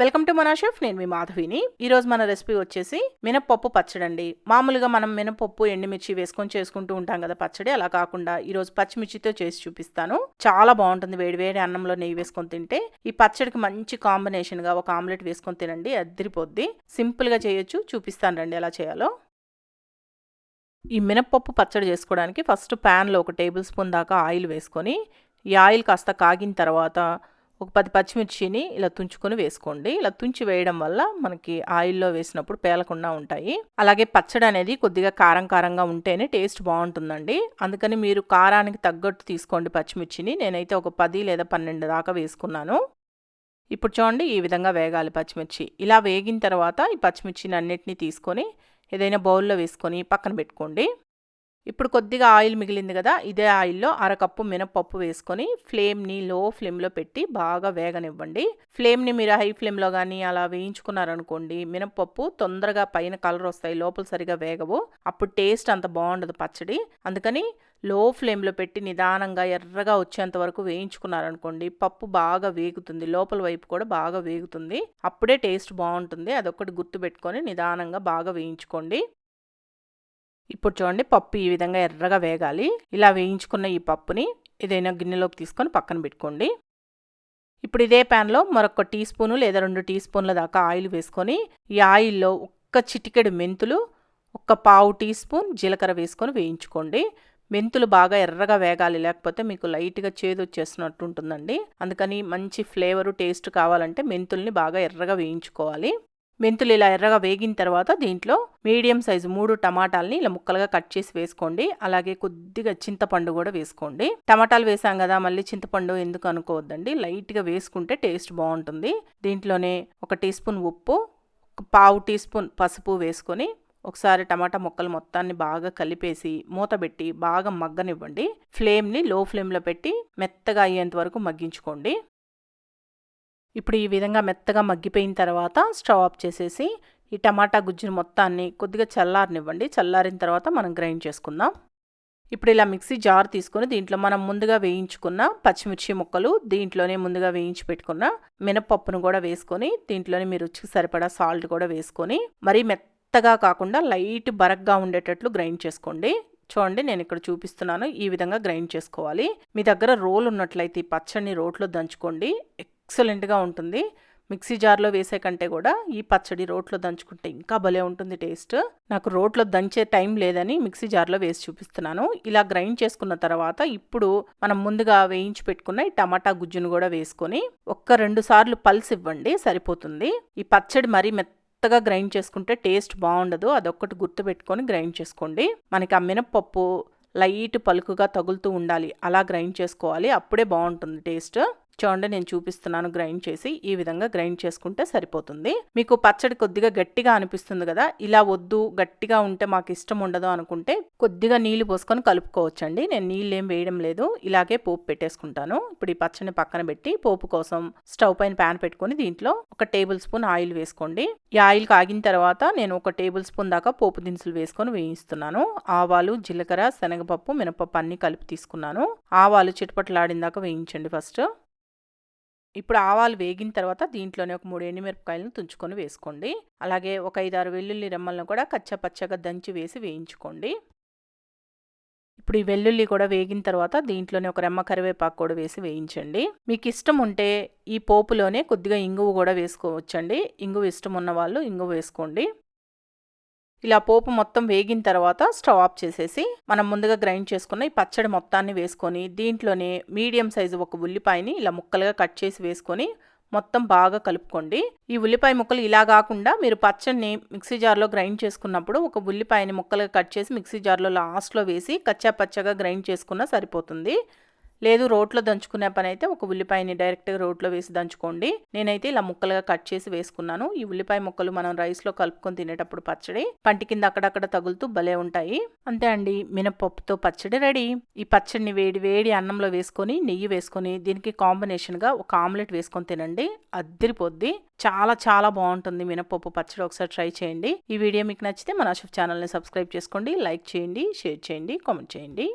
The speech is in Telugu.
వెల్కమ్ టు మన షెఫ్ నేను మీ మాధవిని. ఈరోజు మన రెసిపీ వచ్చేసి మినపప్పు పచ్చడి అండి మామూలుగా మనం మినపప్పు ఎండుమిర్చి వేసుకొని చేసుకుంటూ ఉంటాం కదా పచ్చడి అలా కాకుండా ఈరోజు పచ్చిమిర్చితో చేసి చూపిస్తాను. చాలా బాగుంటుంది వేడి వేడి అన్నంలో నెయ్యి వేసుకొని తింటే. ఈ పచ్చడికి మంచి కాంబినేషన్గా ఒక ఆమ్లెట్ వేసుకొని తినండి అద్దరిపోద్ది. సింపుల్గా చేయొచ్చు చూపిస్తాను రండి ఎలా చేయాలో. ఈ మినప్పప్పు పచ్చడి చేసుకోవడానికి ఫస్ట్ ప్యాన్లో ఒక టేబుల్ స్పూన్ దాకా ఆయిల్ వేసుకొని ఈ ఆయిల్ కాస్త కాగిన తర్వాత ఒక పది పచ్చిమిర్చిని ఇలా తుంచుకొని వేసుకోండి. ఇలా తుంచి వేయడం వల్ల మనకి ఆయిల్లో వేసినప్పుడు పేలకుండా ఉంటాయి. అలాగే పచ్చడి అనేది కొద్దిగా కారం కారంగా ఉంటేనే టేస్ట్ బాగుంటుందండి. అందుకని మీరు కారానికి తగ్గట్టు తీసుకోండి పచ్చిమిర్చిని. నేనైతే ఒక పది లేదా పన్నెండు దాకా వేసుకున్నాను. ఇప్పుడు చూడండి ఈ విధంగా వేగాలి పచ్చిమిర్చి. ఇలా వేగిన తర్వాత ఈ పచ్చిమిర్చిని అన్నిటినీ తీసుకొని ఏదైనా బౌల్లో వేసుకొని పక్కన పెట్టుకోండి. ఇప్పుడు కొద్దిగా ఆయిల్ మిగిలింది కదా ఇదే ఆయిల్లో అరకప్పు మినపప్పు వేసుకొని ఫ్లేమ్ని లో ఫ్లేమ్లో పెట్టి బాగా వేగనివ్వండి. ఫ్లేమ్ని మీరు హై ఫ్లేమ్లో కానీ అలా వేయించుకున్నారనుకోండి మినపప్పు తొందరగా పైన కలర్ వస్తాయి లోపల సరిగా వేగవు. అప్పుడు టేస్ట్ అంత బాగుండదు పచ్చడి. అందుకని లో ఫ్లేమ్లో పెట్టి నిదానంగా ఎర్రగా వచ్చేంత వరకు వేయించుకున్నారనుకోండి పప్పు బాగా వేగుతుంది లోపల వైపు కూడా బాగా వేగుతుంది. అప్పుడే టేస్ట్ బాగుంటుంది. అదొకటి గుర్తుపెట్టుకొని నిదానంగా బాగా వేయించుకోండి. ఇప్పుడు చూడండి పప్పు ఈ విధంగా ఎర్రగా వేగాలి. ఇలా వేయించుకున్న ఈ పప్పుని ఏదైనా గిన్నెలోకి తీసుకొని పక్కన పెట్టుకోండి. ఇప్పుడు ఇదే ప్యాన్లో మరొక టీ స్పూను లేదా రెండు టీ స్పూన్ల దాకా ఆయిల్ వేసుకొని ఈ ఆయిల్లో ఒక్క చిటికెడు మెంతులు ఒక్క పావు టీ స్పూన్ జీలకర్ర వేసుకొని వేయించుకోండి. మెంతులు బాగా ఎర్రగా వేగాలి లేకపోతే మీకు లైట్గా చేదు వచ్చేస్తున్నట్టు ఉంటుందండి. అందుకని మంచి ఫ్లేవరు టేస్ట్ కావాలంటే మెంతుల్ని బాగా ఎర్రగా వేయించుకోవాలి. మెంతులు ఇలా ఎర్రగా వేగిన తర్వాత దీంట్లో మీడియం సైజు మూడు టమాటాలని ఇలా ముక్కలుగా కట్ చేసి వేసుకోండి. అలాగే కొద్దిగా చింతపండు కూడా వేసుకోండి. టమాటాలు వేసాం కదా మళ్ళీ చింతపండు ఎందుకు అనుకోవద్దండి? లైట్గా వేసుకుంటే టేస్ట్ బాగుంటుంది. దీంట్లోనే ఒక టీ స్పూన్ ఉప్పు ఒక పావు టీ స్పూన్ పసుపు వేసుకొని ఒకసారి టమాటా ముక్కలు మొత్తాన్ని బాగా కలిపేసి మూత పెట్టి బాగా మగ్గనివ్వండి. ఫ్లేమ్ని లో ఫ్లేమ్లో పెట్టి మెత్తగా అయ్యేంత వరకు మగ్గించుకోండి. ఇప్పుడు ఈ విధంగా మెత్తగా మగ్గిపోయిన తర్వాత స్టవ్ ఆఫ్ చేసేసి ఈ టమాటా గుజ్జును మొత్తాన్ని కొద్దిగా చల్లారనివ్వండి. చల్లారిన తర్వాత మనం గ్రైండ్ చేసుకుందాం. ఇప్పుడు ఇలా మిక్సీ జార్ తీసుకొని దీంట్లో మనం ముందుగా వేయించుకున్న పచ్చిమిర్చి ముక్కలు దీంట్లోనే ముందుగా వేయించి పెట్టుకున్న మినపప్పును కూడా వేసుకొని దీంట్లోనే మీరు రుచికి సరిపడా సాల్ట్ కూడా వేసుకొని మరీ మెత్తగా కాకుండా లైట్ బరగ్గా ఉండేటట్లు గ్రైండ్ చేసుకోండి. చూడండి నేను ఇక్కడ చూపిస్తున్నాను. ఈ విధంగా గ్రైండ్ చేసుకోవాలి. మీ దగ్గర రోల్ ఉన్నట్లయితే ఈ పచ్చడిని రోట్లో దంచుకోండి. ఎక్సలెంట్గా ఉంటుంది. మిక్సీ జార్లో వేసే కంటే కూడా ఈ పచ్చడి రోట్లో దంచుకుంటే ఇంకా భలే ఉంటుంది టేస్ట్. నాకు రోట్లో దంచే టైం లేదని మిక్సీ జార్లో వేసి చూపిస్తున్నాను. ఇలా గ్రైండ్ చేసుకున్న తర్వాత ఇప్పుడు మనం ముందుగా వేయించి పెట్టుకున్న ఈ టమాటా గుజ్జును కూడా వేసుకొని ఒక్క రెండు సార్లు పల్స్ ఇవ్వండి సరిపోతుంది. ఈ పచ్చడి మరీ మెత్తగా గ్రైండ్ చేసుకుంటే టేస్ట్ బాగుండదు. అదొక్కటి గుర్తుపెట్టుకొని గ్రైండ్ చేసుకోండి. మనకి ఆ మినప్పప్పు లైట్ పలుకుగా తగులుతూ ఉండాలి. అలా గ్రైండ్ చేసుకోవాలి. అప్పుడే బాగుంటుంది టేస్ట్. చూడండి నేను చూపిస్తున్నాను గ్రైండ్ చేసి ఈ విధంగా గ్రైండ్ చేసుకుంటే సరిపోతుంది. మీకు పచ్చడి కొద్దిగా గట్టిగా అనిపిస్తుంది కదా ఇలా వద్దు గట్టిగా ఉంటే మాకు ఇష్టం ఉండదు అనుకుంటే కొద్దిగా నీళ్ళు పోసుకొని కలుపుకోవచ్చండి. నేను నీళ్ళు ఏం వేయడం లేదు ఇలాగే పోపు పెట్టేసుకుంటాను. ఇప్పుడు ఈ పచ్చడిని పక్కన పెట్టి పోపు కోసం స్టవ్ పైన ప్యాన్ పెట్టుకొని దీంట్లో ఒక టేబుల్ స్పూన్ ఆయిల్ వేసుకోండి. ఈ ఆయిల్ కాగిన తర్వాత నేను ఒక టేబుల్ స్పూన్ దాకా పోపు దినుసులు వేసుకొని వేయిస్తున్నాను. ఆవాలు జీలకర్ర శనగపప్పు మినపప్పు అన్ని కలిపి తీసుకున్నాను. ఆవాలు చిటపట్లాడిన దాకా వేయించండి ఫస్ట్. ఇప్పుడు ఆవాలు వేగిన తర్వాత దీంట్లోనే ఒక మూడు ఎండుమిరపకాయలను తుంచుకొని వేసుకోండి. అలాగే ఒక ఐదారు వెల్లుల్లి రెమ్మలను కూడా కచ్చపచ్చగా దంచి వేసి వేయించుకోండి. ఇప్పుడు ఈ వెల్లుల్లి కూడా వేగిన తర్వాత దీంట్లోనే ఒక రెమ్మ కరివేపాకు కూడా వేసి వేయించండి. మీకు ఇష్టం ఉంటే ఈ పోపులోనే కొద్దిగా ఇంగువ కూడా వేసుకోవచ్చండి. ఇంగువ ఇష్టం ఉన్న వాళ్ళు ఇంగువ వేసుకోండి. ఇలా పోపు మొత్తం వేగిన తర్వాత స్టవ్ ఆఫ్ చేసేసి మనం ముందుగా గ్రైండ్ చేసుకున్న ఈ పచ్చడి మొత్తాన్ని వేసుకొని దీంట్లోనే మీడియం సైజు ఒక ఉల్లిపాయని ఇలా ముక్కలుగా కట్ చేసి వేసుకొని మొత్తం బాగా కలుపుకోండి. ఈ ఉల్లిపాయ ముక్కలు ఇలా కాకుండా మీరు పచ్చడిని మిక్సీ జార్లో గ్రైండ్ చేసుకున్నప్పుడు ఒక ఉల్లిపాయని ముక్కలుగా కట్ చేసి మిక్సీ జార్లో లాస్ట్లో వేసి కచ్చా పచ్చగా గ్రైండ్ చేసుకున్నా సరిపోతుంది. లేదు రోట్లో దంచుకునే పని అయితే ఒక ఉల్లిపాయని డైరెక్ట్గా రోట్లో వేసి దంచుకోండి. నేనైతే ఇలా ముక్కలుగా కట్ చేసి వేసుకున్నాను. ఈ ఉల్లిపాయ ముక్కలు మనం రైస్లో కలుపుకొని తినేటప్పుడు పచ్చడి పంటి కింద అక్కడక్కడ తగులుతూ భలే ఉంటాయి. అంతే అండి మినపప్పుతో పచ్చడి రెడీ. ఈ పచ్చడిని వేడి వేడి అన్నంలో వేసుకొని నెయ్యి వేసుకొని దీనికి కాంబినేషన్గా ఒక ఆమ్లెట్ వేసుకొని తినండి. అద్దరిపోద్ది. చాలా చాలా బాగుంటుంది మినపప్పు పచ్చడి. ఒకసారి ట్రై చేయండి. ఈ వీడియో మీకు నచ్చితే మన షెఫ్ ఛానల్ని సబ్స్క్రైబ్ చేసుకోండి లైక్ చేయండి షేర్ చేయండి కామెంట్ చేయండి.